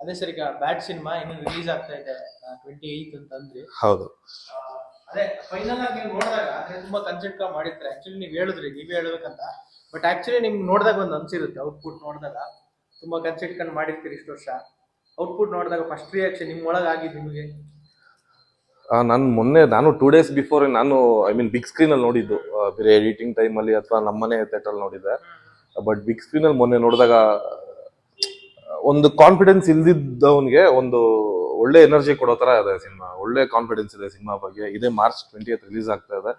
ಅದೇ ಸರಿ ಈಗ ಬ್ಯಾಟ್ ಸಿನಿಮಾ ಇನ್ನು ರಿಲೀಸ್ ಆಗ್ತಾ ಇದೆ ಟ್ವೆಂಟಿ ಏಯ್ತ್ ಅಂತ ಅಂದ್ರಿ. ಹೌದು. ಅದೇ ಫೈನಲ್ ಆಗಿ ನೀವು ನೋಡಿದಾಗ ಅಂದ್ರೆ ತುಂಬಾ ಕನ್ಸೆಂಟ್ ಮಾಡಿರ್ತಾರೆ. ಆಕ್ಚುಲಿ ನೀವು ಹೇಳಿದ್ರಿ ನೀವೇ ಹೇಳ್ಬೇಕಂತ. ಬಟ್ ಆಕ್ಚುಲಿ ನಿಮ್ಗೆ ನೋಡಿದಾಗ ಒಂದು ಅನ್ಸಿರುತ್ತೆ ಔಟ್ಪುಟ್ ನೋಡಿದಾಗ. ತುಂಬಾ ಕನ್ಸಿಟ್ಕೊಂಡು ಮಾಡಿರ್ತೀರಿ ಇಷ್ಟು ವರ್ಷ. ಔಟ್ಪುಟ್ ನೋಡಿದಾಗ ಫಸ್ಟ್ ರಿಯಾಕ್ಷನ್ ನಿಮ್ಮ ಒಳಗಾಗಿದ್ದು ನಿಮಗೆ? ನಾನು ಮೊನ್ನೆ ನಾನು ಟೂ ಡೇಸ್ ಬಿಫೋರ್ ನಾನು ಐ ಮೀನ್ ಬಿಗ್ ಸ್ಕ್ರೀನ್ ಅಲ್ಲಿ ನೋಡಿದ್ದು. ಬೇರೆ ಎಡಿಟಿಂಗ್ ಟೈಮಲ್ಲಿ ಅಥವಾ ನಮ್ಮನೆ ಥಿಯೇಟರ್ ನೋಡಿದ್ದೆ. ಬಟ್ ಬಿಗ್ ಸ್ಕ್ರೀನ್ ಅಲ್ಲಿ ಮೊನ್ನೆ ನೋಡಿದಾಗ ಒಂದು ಕಾನ್ಫಿಡೆನ್ಸ್ ಇಲ್ದಿದ್ದವನಿಗೆ ಒಂದು ಒಳ್ಳೆ ಎನರ್ಜಿ ಕೊಡೋ ತರ ಇದೆ ಸಿನಿಮಾ. ಒಳ್ಳೆ ಕಾನ್ಫಿಡೆನ್ಸ್ ಇದೆ ಸಿನಿಮಾ ಬಗ್ಗೆ. ಇದೇ ಮಾರ್ಚ್ ಟ್ವೆಂಟಿ ರಿಲೀಸ್ ಆಗ್ತಾ ಇದೆ.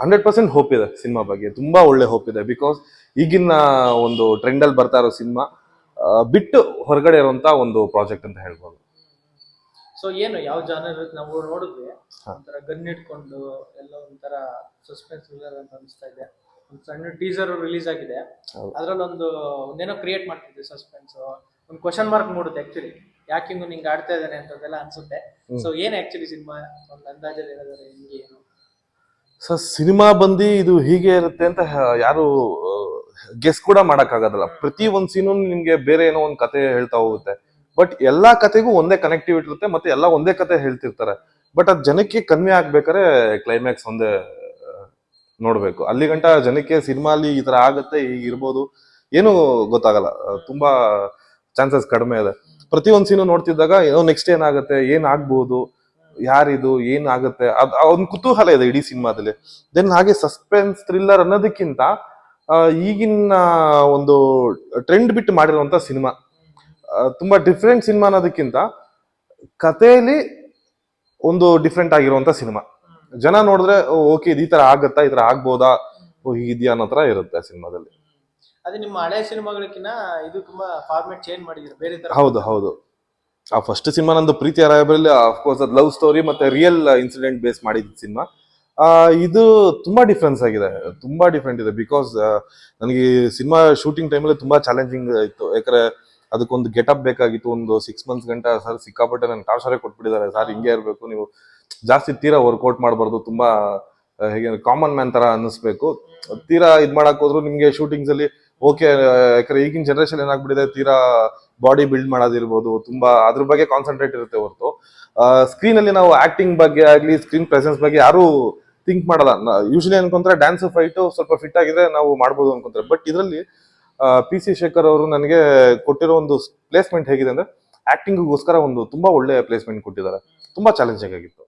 ಹಂಡ್ರೆಡ್ ಪರ್ಸೆಂಟ್ ಹೋಪ್ ಇದೆ ಸಿನಿಮಾ ಬಗ್ಗೆ. ತುಂಬಾ ಒಳ್ಳೆ ಹೋಪ್ ಇದೆ ಬಿಕಾಸ್ ಈಗಿನ ಒಂದು ಟ್ರೆಂಡ್ ಅಲ್ಲಿ ಬರ್ತಾ ಇರೋ ಸಿನಿಮಾ ಬಿಟ್ಟು ಹೊರಗಡೆ ಇರುವಂತ ಒಂದು ಪ್ರಾಜೆಕ್ಟ್ ಅಂತ ಹೇಳ್ಬೋದು. ಸೊ ಏನು ಯಾವ ಜಾನರ್ ನಾವು ನೋಡಿದ್ವಿ. ಒಂಥರ ಗನ್ ಇಟ್ಕೊಂಡು ಎಲ್ಲ ಒಂಥರ ಸಸ್ಪೆನ್ಸ್ ಅಂತ ಅನಿಸ್ತಾ ಇದೆ. ಒಂದು ಸಣ್ಣ ಟೀಸರ್ ರಿಲೀಸ್ ಆಗಿದೆ. ಹೌದು. ಅದ್ರಲ್ಲಿ ಒಂದು ಒಂದೇನೋ ಕ್ರಿಯೇಟ್ ಮಾಡ್ತಿದ್ದೆ ಸಸ್ಪೆನ್ಸ್ ಒಂದು ಕ್ವಶನ್ ಮಾರ್ಕ್ ಮೂಡುತ್ತೆ ಆಕ್ಚುಲಿ ಯಾಕೆ ಹಿಂಗು ನಿಂಗೆ ಆಡ್ತಾ ಇದ್ದಾನೆ ಅಂತದೆಲ್ಲ ಅನ್ಸುತ್ತೆ. ಸೊ ಏನ್ ಆಕ್ಚುಲಿ ಸಿನಿಮಾ ಒಂದು ಅಂದಾಜಲ್ಲಿ ಹೇಳಿದ್ರೆ ಹಿಂಗೆ ಏನು? ಸೊ ಸಿನಿಮಾ ಬಂದು ಇದು ಹೀಗೆ ಇರುತ್ತೆ ಅಂತ ಹ- ಯಾರು ಗೆಸ್ ಕೂಡ ಮಾಡೋಕ್ಕಾಗೋದಿಲ್ಲ. ಪ್ರತಿ ಒಂದು ಸೀನು ನಿಮ್ಗೆ ಬೇರೆ ಏನೋ ಒಂದ್ ಕತೆ ಹೇಳ್ತಾ ಹೋಗುತ್ತೆ. ಬಟ್ ಎಲ್ಲಾ ಕತೆಗೂ ಒಂದೇ ಕನೆಕ್ಟಿವಿಟಿ ಇರುತ್ತೆ ಮತ್ತೆ ಎಲ್ಲ ಒಂದೇ ಕತೆ ಹೇಳ್ತಿರ್ತಾರೆ. ಬಟ್ ಅದ್ ಜನಕ್ಕೆ ಕನ್ವೆ ಆಗ್ಬೇಕಾದ್ರೆ ಕ್ಲೈಮ್ಯಾಕ್ಸ್ ಒಂದೇ ನೋಡ್ಬೇಕು. ಅಲ್ಲಿ ಗಂಟ ಜನಕ್ಕೆ ಸಿನಿಮಾ ಅಲ್ಲಿ ಈ ತರ ಆಗುತ್ತೆ ಹೀಗಿರ್ಬೋದು ಏನು ಗೊತ್ತಾಗಲ್ಲ. ತುಂಬಾ ಚಾನ್ಸಸ್ ಕಡಿಮೆ ಇದೆ. ಪ್ರತಿ ಒಂದ್ ಸೀನು ನೋಡ್ತಿದ್ದಾಗ ಏನೋ ನೆಕ್ಸ್ಟ್ ಏನಾಗುತ್ತೆ, ಏನ್ ಆಗ್ಬಹುದು ಯಾರಿದು, ಏನ್ ಆಗುತ್ತೆ, ಅದ್ ಒಂದ್ ಕುತೂಹಲ ಇದೆ ಇಡೀ ಸಿನಿಮಾದಲ್ಲಿ. ದೆನ್ ಹಾಗೆ ಸಸ್ಪೆನ್ಸ್ ಥ್ರಿಲ್ಲರ್ ಅನ್ನೋದಕ್ಕಿಂತ ಈಗಿನ ಒಂದು ಟ್ರೆಂಡ್ ಬಿಟ್ಟು ಮಾಡಿರುವಂತ ಸಿನಿಮಾ ತುಂಬಾ ಡಿಫ್ರೆಂಟ್ ಸಿನಿಮಾ ಅನ್ನೋದಕ್ಕಿಂತ ಕಥೆಯಲ್ಲಿ ಒಂದು ಡಿಫ್ರೆಂಟ್ ಆಗಿರುವಂತ ಸಿನಿಮಾ ಜನ ನೋಡಿದ್ರೆ ಓಕೆ ಇದು ಈ ತರ ಆಗತ್ತಾ ಈ ತರ ಆಗ್ಬೋದಾ? ಓ ಹೀಗಿದ್ಯಾ ಅನ್ನೋ ತರ ಇರುತ್ತೆ ಸಿನಿಮಾದಲ್ಲಿ. ಅದೇ ನಿಮ್ಮ ಹಳೆ ಸಿನಿಮಾಗಳಕ್ಕಿಂತ ಇದು ತುಂಬಾ ಫಾರ್ಮೆಟ್ ಚೇಂಜ್ ಮಾಡಿದ್ರು ಬೇರೆ ತರ ಹೌದು ಹೌದು. ಆ ಫಸ್ಟ್ ಸಿನಿಮಾ ನಂದು ಪ್ರೀತಿ ಅರಾಯಬಲ್ಲಿ ಅಫ್ಕೋರ್ಸ್ ಅದು ಲವ್ ಸ್ಟೋರಿ ಮತ್ತೆ ರಿಯಲ್ ಇನ್ಸಿಡೆಂಟ್ ಬೇಸ್ ಮಾಡಿದ ಸಿನಿಮಾ. ಇದು ತುಂಬಾ ಡಿಫ್ರೆನ್ಸ್ ಆಗಿದೆ ತುಂಬಾ ಡಿಫ್ರೆಂಟ್ ಇದೆ ಬಿಕಾಸ್ ನನಗೆ ಸಿನಿಮಾ ಶೂಟಿಂಗ್ ಟೈಮಲ್ಲಿ ತುಂಬಾ ಚಾಲೆಂಜಿಂಗ್ ಇತ್ತು. ಯಾಕಂದ್ರೆ ಅದಕ್ಕೊಂದು ಗೆಟಪ್ ಬೇಕಾಗಿತ್ತು ಒಂದು ಸಿಕ್ಸ್ ಮಂತ್ಸ್ ಗಂಟ ಸರ್ ಸಿಕ್ಕಾಪಟ್ಟೆ ಕಾರ್ ಟಾರ್ಚರೇ ಕೊಟ್ಬಿಟ್ಟಿದ್ದಾರೆ ಸರ್ ಹಿಂಗೆ ಇರಬೇಕು ನೀವು ಜಾಸ್ತಿ ತೀರಾ ವರ್ಕೌಟ್ ಮಾಡಬಾರ್ದು, ತುಂಬಾ ಹೇಗೆ ಕಾಮನ್ ಮ್ಯಾನ್ ತರ ಅನ್ನಿಸ್ಬೇಕು. ತೀರಾ ಇದ್ ಮಾಡಕ್ ಹೋದ್ರು ನಿಮ್ಗೆ ಶೂಟಿಂಗ್ಸ್ ಅಲ್ಲಿ ಓಕೆ ಯಾಕಂದ್ರೆ ಈಗಿನ ಜನರೇಷನ್ ಏನಾಗ್ಬಿಟ್ಟಿದೆ, ತೀರಾ ಬಾಡಿ ಬಿಲ್ಡ್ ಮಾಡೋದಿರ್ಬೋದು, ತುಂಬಾ ಅದ್ರ ಬಗ್ಗೆ ಕಾನ್ಸಂಟ್ರೇಟ್ ಇರುತ್ತೆ ಹೊರತು. ಸ್ಕ್ರೀನ್ ಅಲ್ಲಿ ನಾವು ಆಕ್ಟಿಂಗ್ ಬಗ್ಗೆ ಆಗ್ಲಿ ಸ್ಕ್ರೀನ್ ಪ್ರೆಸೆನ್ಸ್ ಬಗ್ಗೆ ಯಾರು ಥಿಂಕ್ ಮಾಡಲ್ಲ. ಯೂಶಲಿ ಅನ್ಕೊಂತಾರೆ ಡ್ಯಾನ್ಸ್ ಫೈಟ್ ಸ್ವಲ್ಪ ಫಿಟ್ ಆಗಿದ್ರೆ ನಾವು ಮಾಡ್ಬೋದು ಅನ್ಕೊಂತಾರೆ. ಬಟ್ ಇದರಲ್ಲಿ ಪಿ ಸಿ ಶೇಖರ್ ಅವರು ನನಗೆ ಕೊಟ್ಟಿರೋ ಒಂದು ಪ್ಲೇಸ್ಮೆಂಟ್ ಹೇಗಿದೆ ಅಂದ್ರೆ ಆಕ್ಟಿಂಗ್ಗೋಸ್ಕರ ಒಂದು ತುಂಬಾ ಒಳ್ಳೆ ಪ್ಲೇಸ್ಮೆಂಟ್ ಕೊಟ್ಟಿದ್ದಾರೆ. ತುಂಬಾ ಚಾಲೆಂಜಿಂಗ್ ಆಗಿತ್ತು.